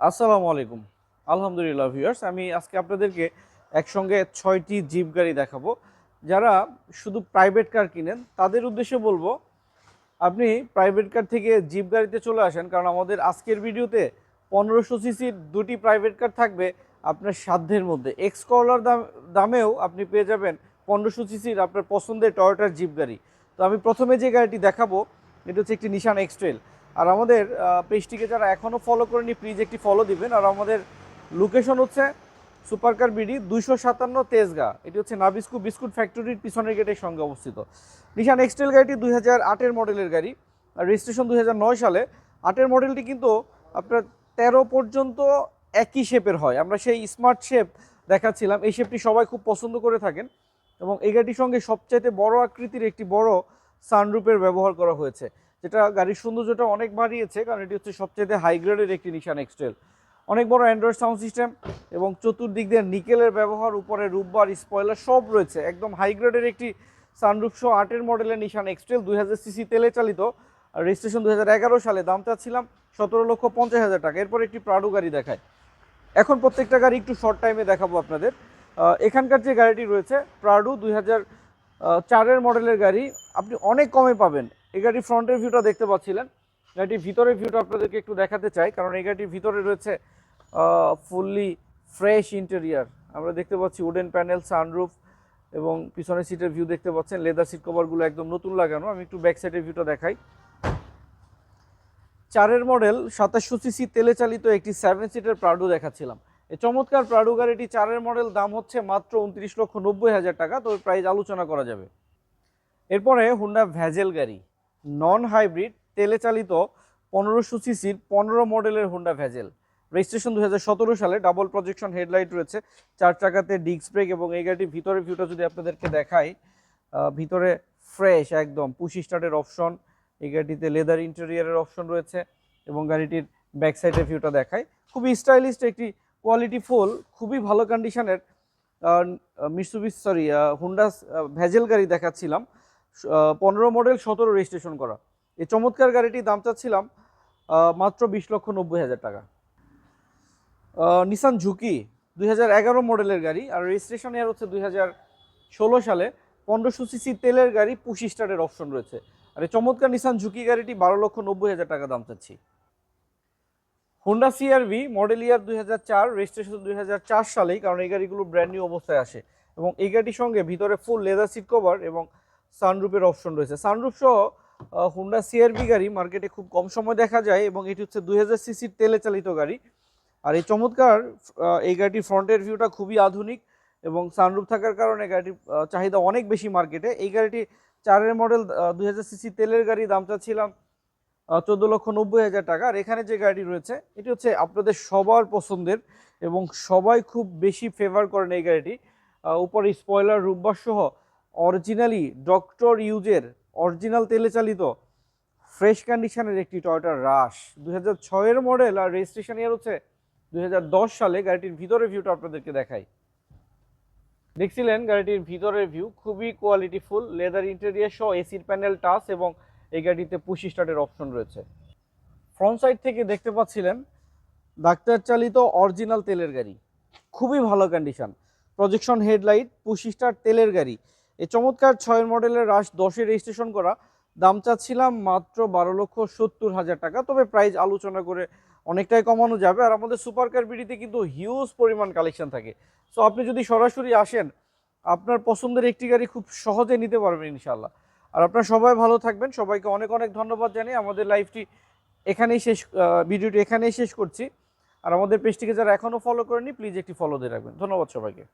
আসসালামু আলাইকুম। আলহামদুলিল্লাহ ভিউয়ার্স আমি আজকে আপনাদেরকে একসঙ্গে ছয়টি জিপ গাড়ি দেখাবো। যারা শুধু প্রাইভেট কার কিনেন, তাদের উদ্দেশ্যে বলব, আপনি প্রাইভেট কার থেকে জিপ গাড়িতে চলে আসেন, কারণ আমাদের আজকের ভিডিওতে পনেরোশো সিসির দুটি প্রাইভেট কার থাকবে আপনার সাধ্যের মধ্যে। এক্স করলার দাম, দামেও আপনি পেয়ে যাবেন পনেরোশো সিসির আপনার পছন্দের টয়োটার জিপ গাড়ি। তো আমি প্রথমে যে গাড়িটি দেখাবো, এটা হচ্ছে একটি নিশান এক্সট্রেল আর আমাদের পেজটিকে যারা এখনও ফলো করেনি প্লিজ একটি ফলো দিবেন। আর আমাদের লোকেশন হচ্ছে সুপারকার বিডি দুইশো সাতান্ন তেজগা। এটি হচ্ছে নাবিস্কু বিস্কুট ফ্যাক্টরির পিছনের গেটের সঙ্গে অবস্থিত। নিশান এক্সটেল গাড়িটি দুই হাজার আটের মডেলের গাড়ি। আর রেজিস্ট্রেশন দুই হাজার নয় সালে। আটের মডেলটি কিন্তু আপনার তেরো পর্যন্ত একই শেপের হয়। আমরা সেই স্মার্ট শেপ দেখাচ্ছিলাম। এই শেপটি সবাই খুব পছন্দ করে থাকেন। এবং এই গাড়িটির সঙ্গে সবচাইতে বড় আকৃতির একটি বড় সানরুপের ব্যবহার করা হয়েছে। যেটা গাড়ির সৌন্দর্যটা অনেক বাড়িয়েছে, কারণ এটি হচ্ছে সবচেয়ে হাই গ্রেডের একটি নিশান এক্সটেল অনেক বড় অ্যান্ড্রয়েড সাউন্ড সিস্টেম এবং চতুর্দিক দিয়ে নিকেলের ব্যবহার, উপরে রূপবার স্পয়লার সব রয়েছে। একদম হাই গ্রেডের একটি সানরুফ শো আটের মডেলের নিশান এক্সটেল দুই হাজার সিসি তেলে চালিত। রেজিস্ট্রেশন দু হাজার এগারো সালে দাম চাচ্ছিলাম সতেরো লক্ষ পঞ্চাশ হাজার টাকা। এরপর একটি প্রাডো গাড়ি দেখায় এখন প্রত্যেকটা গাড়ি একটু শর্ট টাইমে দেখাবো আপনাদের। এখানকার যে গাড়িটি রয়েছে প্রাডু দুই হাজার চারের মডেলের গাড়ি, আপনি অনেক কমে পাবেন। এই গাড়ির ফ্রন্টের ভিউটা দেখতে পাচ্ছিলেন। গাড়িটির ভিতরের ভিউটা আপনাদেরকে একটু দেখাতে চাই, কারণ এই গাড়িটির ভিতরে রয়েছে ফুললি ফ্রেশ ইন্টেরিয়ার আমরা দেখতে পাচ্ছি উডেন প্যানেল সানরুফ এবং পিছনের সিটের ভিউ দেখতে পাচ্ছেন। লেদার সিট কভারগুলো একদম নতুন লাগানো। আমি একটু ব্যাক সাইডের ভিউটা দেখাই। চারের মডেল সাতাশশো সিসি তেলে চালিত একটি সেভেন সিটের প্রাডো দেখাচ্ছিলাম। এই চমৎকার প্রাডো গাড়িটি চারের মডেল দাম হচ্ছে মাত্র উনত্রিশ লক্ষ নব্বই হাজার টাকা তবে প্রাইস আলোচনা করা যাবে। এরপরে হুন্ডা ভ্যাজেল গাড়ি। নন হাইব্রিড তেলে চালিত পনেরোশো সিসির পনেরো মডেলের হুন্ডা ভ্যাজেল রেজিস্ট্রেশন দু হাজার সতেরো সালে ডাবল প্রজেকশন হেডলাইট রয়েছে, চার চাকাতে ডিস্ক ব্রেক এবং এই গাড়িটির ভিতরে ভিউটা যদি আপনাদেরকে দেখাই ভিতরে ফ্রেশ একদম পুশি স্টার্টের অপশন এই গাড়িটিতে লেদার ইন্টেরিয়ারের অপশন রয়েছে এবং গাড়িটির ব্যাক সাইডের ভিউটা দেখায় খুবই স্টাইলিস্ট একটি কোয়ালিটি ফুল খুবই ভালো কন্ডিশনের মিসুবিস সরি হুন্ডা ভ্যাজেল গাড়ি দেখাচ্ছিলাম। পনেরো মডেল, সতেরো রেজিস্ট্রেশন করা। এই চমৎকার গাড়িটির দাম চাচ্ছিলাম মাত্র বিশ লক্ষ নব্বই হাজার টাকা। নিসান ঝুঁকি দুই মডেলের গাড়ি, আর রেজিস্ট্রেশন ইয়ার হচ্ছে দুই হাজার ষোলো সালে। পনেরোশো সিসি তেলের গাড়ি, পুশি স্টারের অপশন রয়েছে। আর এই চমৎকার নিসান ঝুঁকি গাড়িটি বারো লক্ষ নব্বই হাজার টাকা দাম চাচ্ছি। হোন্ডা সিআরভি মডেল ইয়ার দুই হাজার চার রেজিস্ট্রেশন দুই হাজার চার সালেই, কারণ এই গাড়িগুলো ব্র্যান্ড নিউ অবস্থায় আসে। এবং এই গাড়ির সঙ্গে ভিতরে ফুল লেদার সিট কভার এবং সানরুফের অপশন রয়েছে। সানরুফ সহ হোন্ডা সিআরভি গাড়ি মার্কেটে খুব কম সময় দেখা যায় এবং এটি হচ্ছে দুই হাজার সিসির তেলে চালিত গাড়ি। আর এই চমৎকার এই গাড়িটির ফ্রন্টের ভিউটা খুবই আধুনিক এবং সানরুফ থাকার কারণে আহ, চাহিদা অনেক বেশি মার্কেটে এই গাড়িটি চারের মডেল দুই হাজার সিসি তেলের গাড়ি দাম চাচ্ছিলাম চোদ্দ লক্ষ নব্বই হাজার টাকা। আর এখানে যে গাড়ি রয়েছে এটি হচ্ছে আপনাদের সবার পছন্দের এবং সবাই খুব বেশি ফেভার করেন এই গাড়িটি। উপরে স্পয়লার রূপবার সহ অরিজিনালি ডক্টর ইউজের অরিজিনাল তেলে চালিত ফ্রেশ কন্ডিশনের একটি টয়টার রাশ। দুই হাজার ছয়ের মডেল আর রেজিস্ট্রেশন ইয়ার হচ্ছে দু হাজার দশ সালে। গাড়িটির ভিতরের ভিউটা আপনাদেরকে দেখাই। দেখছিলেন, গাড়িটির ভিতরের ভিউ খুবই কোয়ালিটিফুল লেদার ইন্টেরিয়ার সহ এসির প্যানেল টাচ এবং এই গাড়িতে পুশি স্টার্টের অপশন রয়েছে। ফ্রন্ট সাইড থেকে দেখতে পাচ্ছিলেন ডাক্তার চালিত অরিজিনাল তেলের গাড়ি। খুবই ভালো condition projection headlight push start তেলের গাড়ি। এই চমৎকার ছয়ের মডেলের রাশ দশে রেজিস্ট্রেশন করা। দাম চাচ্ছিলাম মাত্র বারো লক্ষ সত্তর হাজার টাকা। তবে প্রাইস আলোচনা করে অনেকটাই কমানো যাবে। আর আমাদের সুপার কার বিডিতে কিন্তু হিউজ পরিমাণ কালেকশন থাকে। সো আপনি যদি সরাসরি আসেন, আপনার পছন্দের একটি গাড়ি খুব সহজে নিতে পারবেন ইনশাল্লাহ আর আপনারা সবাই ভালো থাকবেন। সবাইকে অনেক অনেক ধন্যবাদ জানিয়ে আমাদের লাইভটি এখানেই শেষ ভিডিওটি এখানেই শেষ করছি। আর আমাদের পেজটিকে যারা এখনও ফলো করেনি প্লিজ একটি ফলো দিয়ে রাখবেন। ধন্যবাদ সবাইকে।